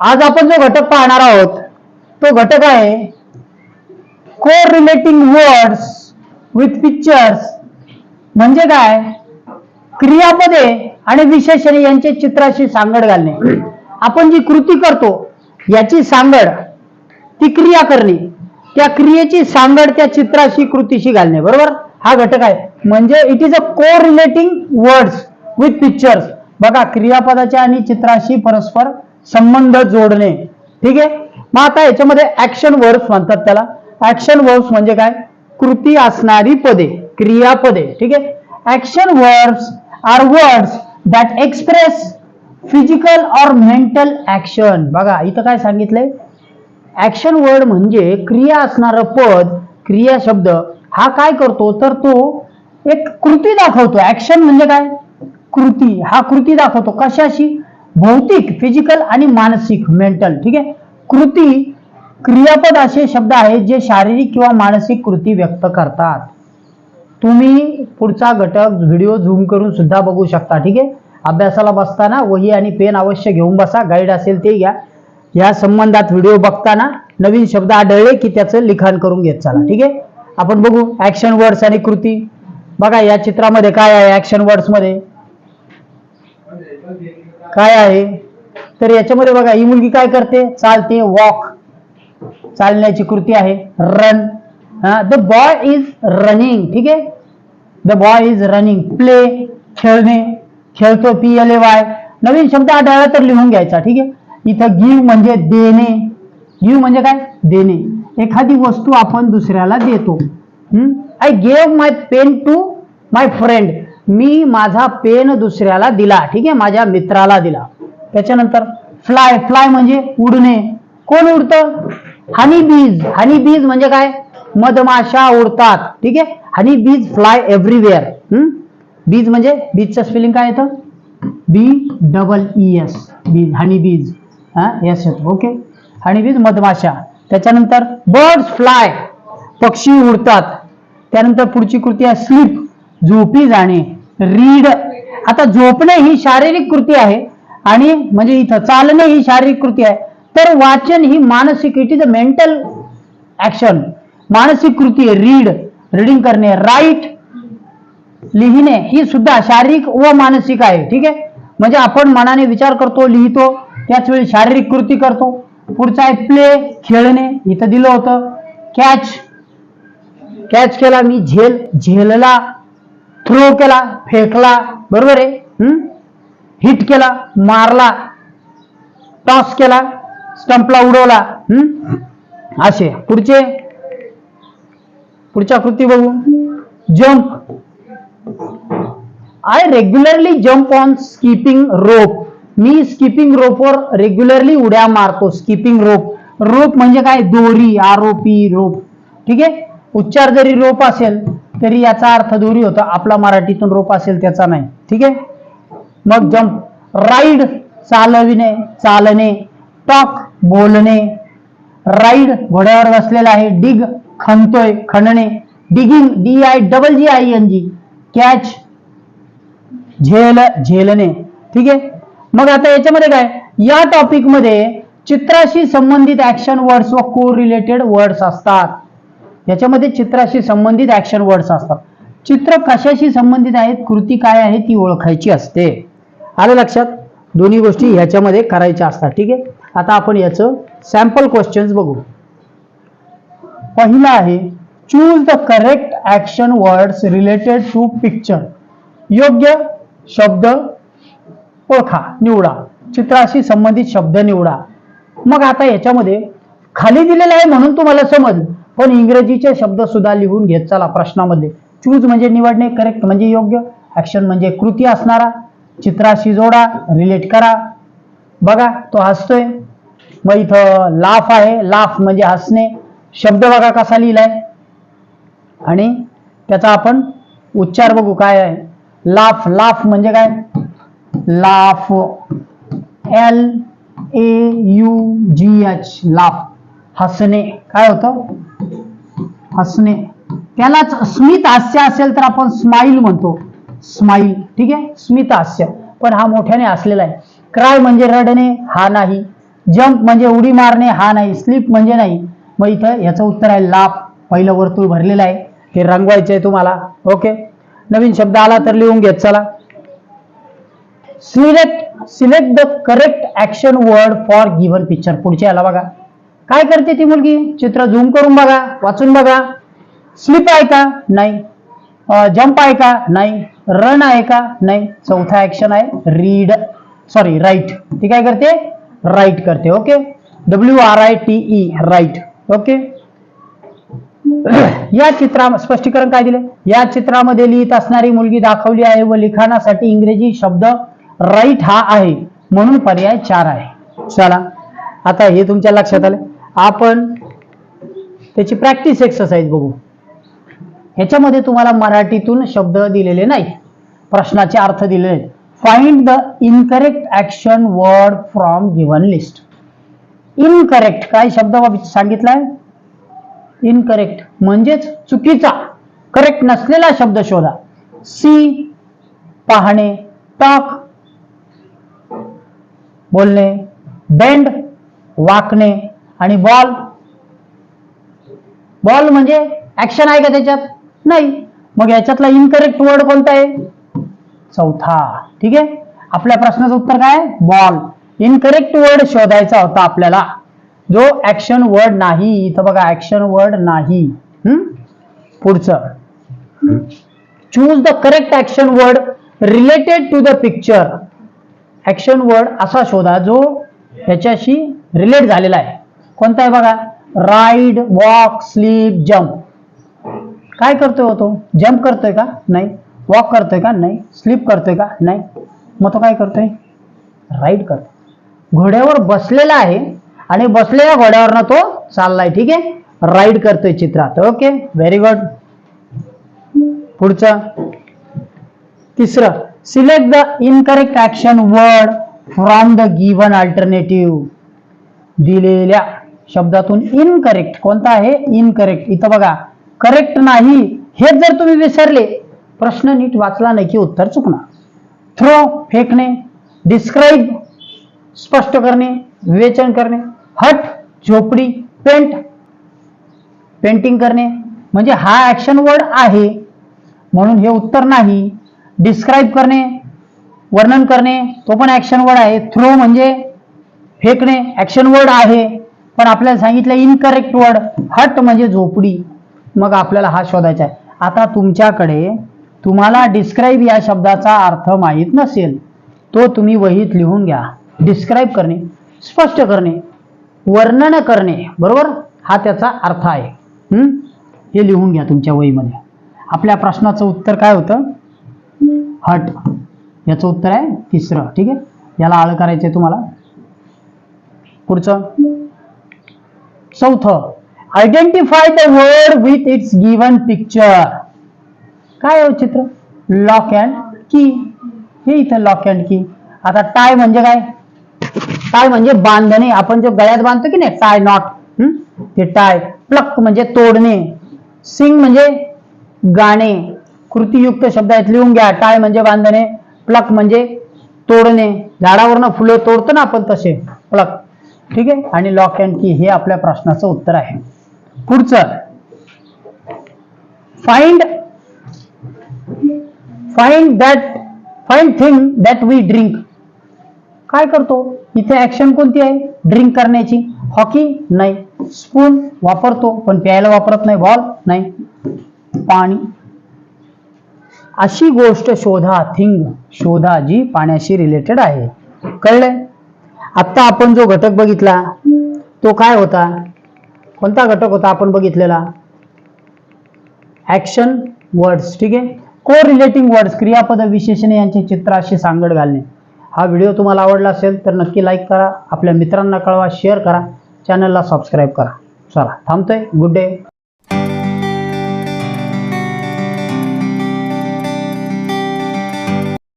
आज आपण जो घटक पाहणार आहोत तो घटक आहे को रिलेटिंग वर्ड्स विथ पिक्चर्स म्हणजे काय? क्रियापदे आणि विशेषणे यांचे चित्राशी सांगड घालणे. आपण जी कृती करतो याची सांगड ती क्रिया करणे. त्या क्रियेची सांगड त्या चित्राशी कृतीशी घालणे. बरोबर? हा घटक आहे. म्हणजे इट इज अ को रिलेटिंग वर्ड्स विथ पिक्चर्स बघा क्रियापदाच्या आणि चित्राशी परस्पर संबंध जोडणे. ठीक आहे? मग आता याच्यामध्ये ऍक्शन वर्ड्स म्हणतात त्याला. ऍक्शन वर्ड्स म्हणजे काय? कृती असणारी पदे क्रियापदे. ठीक आहे? Action words are words that express physical और मेंटल ऍक्शन बघा इथं काय सांगितलंय? ऍक्शन वर्ड म्हणजे क्रिया असणारं पद क्रिया शब्द हा काय करतो? तर तो एक कृती दाखवतो. ऍक्शन म्हणजे काय? कृती. हा कृती दाखवतो कशाशी? भौतिक फिजिकल आणि मानसिक मेंटल ठीक आहे? कृती क्रियापद असे शब्द आहेत जे शारीरिक किंवा मानसिक कृती व्यक्त करतात. तुम्ही पुढचा घटक व्हिडिओ झूम करून सुद्धा बघू शकता ठीक आहे? अभ्यासाला बसताना वही आणि पेन अवश्य घेऊन बसा गाईड असेल ते घ्या. या संबंधात व्हिडिओ बघताना नवीन शब्द आढळले की त्याचं लिखाण करून घेत चला ठीक आहे? आपण बघू ऍक्शन वर्ड्स आणि कृती. बघा या चित्रामध्ये काय आहे ऍक्शन वर्ड्समध्ये काय आहे? तर याच्यामध्ये बघा ही मुलगी काय करते? चालते वॉक चालण्याची कृती आहे run the boy is running ठीक आहे? The boy is running play खेळणे खेळतो पी एल ए वाय नवीन शब्द आढळला तर लिहून घ्यायचा ठीक आहे? इथं गिव्ह म्हणजे देणे. गिव्ह म्हणजे काय? देणे. एखादी वस्तू आपण दुसऱ्याला देतो. I gave my pen to my friend मी माझा पेन दुसऱ्याला दिला ठीक आहे? माझ्या मित्राला दिला. त्याच्यानंतर फ्लाय फ्लाय म्हणजे उडणे. कोण उडतं? हनी बीज हनी बीज म्हणजे काय? मधमाशा उडतात ठीक आहे? हनी बीज फ्लाय एव्हरीवेअर बीज म्हणजे बीजचं स्पेलिंग काय येतं? B double E S bees honey bees हा? यस येतो ओके हनी बीज मधमाशा. त्याच्यानंतर बर्ड्स फ्लाय पक्षी उडतात. त्यानंतर पुढची कृती आहे स्लीप झोपी जाणे. रीड. आता झोपणे ही शारीरिक कृती आहे आणि म्हणजे इथं चालणे ही शारीरिक कृती आहे. तर वाचन ही मानसिक it is a mental action मानसिक कृती आहे रीड. रीडिंग करणे राईट लिहिणे ही सुद्धा शारीरिक व मानसिक आहे ठीक आहे? म्हणजे आपण मनाने विचार करतो लिहितो त्याच वेळी शारीरिक कृती करतो. पुढचा आहे प्ले खेळणे इथं दिलं होतं. कॅच कॅच केला मी झेल झेलला. थ्रो केला फेकला बरोबर आहे? हिट केला मारला टॉस केला स्टंपला उडवला असे. पुढचे? पुढच्या कृती बघू. Jump I regularly jump on skipping rope me skipping रोपवर रेग्युलरली उड्या मारतो स्किपिंग रोप रोप म्हणजे काय? दोरी आरोपी रोप ठीक आहे? उच्चार जरी रोप असेल तरी याचा अर्थ दोरी होतो. आपला मराठीतून रोप असेल त्याचा नाही. ठीक आहे? मग जम्प राईड चालविणे चालणे टॉक बोलणे. राईड घोड्यावर बसलेला आहे. डिग खणतोय खणणे. Digging D I double G I N G catch झेल झेलणे. ठीक आहे? मग आता याच्यामध्ये काय? या टॉपिकमध्ये चित्राशी संबंधित ऍक्शन वर्ड्स व को रिलेटेड वर्ड्स असतात. याच्यामध्ये चित्राशी संबंधित ऍक्शन वर्ड्स असतात. चित्र कशाशी संबंधित आहेत कृती काय आहे ती ओळखायची असते. आलं लक्षात? दोन्ही गोष्टी ह्याच्यामध्ये करायच्या असतात ठीक आहे? आता आपण याचं सॅम्पल क्वेश्चन्स बघू. पहिला आहे choose the correct action words related to picture योग्य शब्द ओळखा निवडा. चित्राशी संबंधित शब्द निवडा. मग आता याच्यामध्ये खाली दिलेलं आहे म्हणून तुम्हाला समज पण इंग्रजीचे शब्द सुद्धा लिहून घेत चला प्रश्नामध्ये. चूज म्हणजे निवडणे करेक्ट म्हणजे योग्य. ऍक्शन म्हणजे कृती असणारा. चित्राशी जोडा रिलेट करा. बघा तो हसतोय. मग इथं लाफ आहे. लाफ म्हणजे हसणे. शब्द बघा कसा लिहिलाय. आणि त्याचा आपण उच्चार बघू काय आहे. लाफ लाफ म्हणजे काय? Laugh L A U G H laugh हसणे. काय होतं? हसणे. त्यालाच स्मित हास्य असेल तर आपण स्माईल म्हणतो. स्माईल ठीक आहे? स्मित हास्य. पण हा मोठ्याने असलेला आहे. क्राय म्हणजे रडणे हा नाही. जंप म्हणजे उडी मारणे हा नाही. स्लिप म्हणजे नाही. मग इथं याचं उत्तर आहे लाप पहिलं वर्तुळ भरलेलं आहे. हे रंगवायचं आहे तुम्हाला. ओके? नवीन शब्द आला तर लिहून घेत चला. Select select the correct action word for given picture पुढच्या याला बघा. काय करते ती मुलगी? चित्र झूम करून बघा वाचून बघा. स्लिप आहे का? नाही. जम्प आहे का? नाही. रन आहे का? नाही. चौथा ऍक्शन आहे. रीड सॉरी राईट ती काय करते? राईट करते okay W R I T E write okay या चित्रा स्पष्टीकरण काय दिले? या चित्रामध्ये लिहित असणारी मुलगी दाखवली आहे व लिखाणासाठी इंग्रजी शब्द राईट हा आहे. म्हणून पर्याय चार आहे. चला आता हे तुमच्या लक्षात आलं. आपण त्याची प्रॅक्टिस एक्सरसाइज बघू. ह्याच्यामध्ये तुम्हाला मराठीतून शब्द दिलेले नाही. प्रश्नाचे अर्थ दिलेले आहेत find the incorrect action word from given list incorrect काय शब्द सांगितलाय? इनकरेक्ट म्हणजेच चुकीचा. करेक्ट नसलेला शब्द शोधा. सी पाहणे टॉक बोलणे बेंड वाकणे आणि बॉल. बॉल म्हणजे ऍक्शन आहे का त्याच्यात? नाही. मग याच्यातला इनकरेक्ट वर्ड कोणता आहे? चौथा. ठीक आहे? आपल्या प्रश्नाचं उत्तर काय बॉल. इनकरेक्ट वर्ड शोधायचा होता आपल्याला. जो ऍक्शन वर्ड नाही. इथं बघा ऍक्शन वर्ड नाही. हम्म? पुढचं. Choose the correct action word related to the picture action word असा शोधा जो ह्याच्याशी रिलेट झालेला आहे. कोणता आहे बघा? राईड वॉक स्लीप जम्प काय करतोय हो तो? जम्प करतोय का? नाही. वॉक करतोय का? नाही. स्लीप करतोय का? नाही. मग तो काय करतोय? राईड करतोय. घोड्यावर बसलेला आहे आणि बसलेल्या घोड्यावरनं तो चाललाय. ठीक आहे? राईड करतोय चित्रात. ओके व्हेरी गुड पुढचं. तिसरं. Select the incorrect action word from the given alternative दिलेल्या शब्दातून इनकरेक्ट कोणता आहे? इनकरेक्ट इथं बघा करेक्ट नाही हेच जर तुम्ही विसरले प्रश्न नीट वाचला नाही की उत्तर चुकणार. थ्रो फेकणे डिस्क्राईब स्पष्ट करणे विवेचन करणे हट झोपडी पेंट पेंटिंग करणे म्हणजे हा ऍक्शन वर्ड आहे. म्हणून हे उत्तर नाही. डिस्क्राईब करणे वर्णन करणे तो पण ऍक्शन वर्ड आहे. थ्रो म्हणजे फेकणे ऍक्शन वर्ड आहे. पण आपल्याला सांगितलं इनकरेक्ट वर्ड हट म्हणजे झोपडी. मग आपल्याला हा शोधायचा आहे. आता तुमच्याकडे तुम्हाला डिस्क्राईब या शब्दाचा अर्थ माहीत नसेल तो तुम्ही वहीत लिहून घ्या. डिस्क्राईब करणे स्पष्ट करणे वर्णन करणे. बरोबर? हा त्याचा अर्थ आहे. हम्म? हे लिहून घ्या तुमच्या वहीमध्ये. आपल्या प्रश्नाचं उत्तर काय होतं? हट. याचं उत्तर आहे तिसरं. ठीक आहे? याला आळ करायचंय तुम्हाला. पुढचं? चौथं identify the word with its given picture काय हो चित्र? लॉक अँड की हे इथं लॉक अँड की आता टाय म्हणजे काय? टाय म्हणजे बांधणे. आपण जो गळ्यात बांधतो की नाही? टाय नॉट ते टाय प्लक म्हणजे तोडणे. सिंग म्हणजे गाणे. कृतीयुक्त शब्द आहेत लिहून घ्या. टाय म्हणजे बांधणे. प्लक म्हणजे तोडणे. झाडावरनं फुलं तोडतो ना आपण तसे. प्लक ठीक आहे? आणि लॉक अँड की हे आपल्या प्रश्नाचं उत्तर आहे. पुढचं. Find find that find thing that we drink काय करतो? इथे ऍक्शन कोणती आहे? ड्रिंक करण्याची. हॉकी नाही. स्पून वापरतो. पण प्यायला वापरत नाही. बॉल नाही. पाणी. अशी गोष्ट शोधा. थिंग शोधा जी पाण्याशी रिलेटेड आहे. कळलंय आत्ता आपण जो घटक बघितला तो काय होता? कोणता घटक होता आपण बघितलेला? ऍक्शन वर्ड्स ठीक आहे? को रिलेटिंग वर्ड्स क्रियापद विशेषणे यांचे चित्राशी सांगड घालणे. हा व्हिडिओ तुम्हाला आवडला असेल तर नक्की लाईक करा. आपल्या मित्रांना कळवा शेअर करा. चॅनलला सबस्क्राईब करा. चला थांबतोय. Good day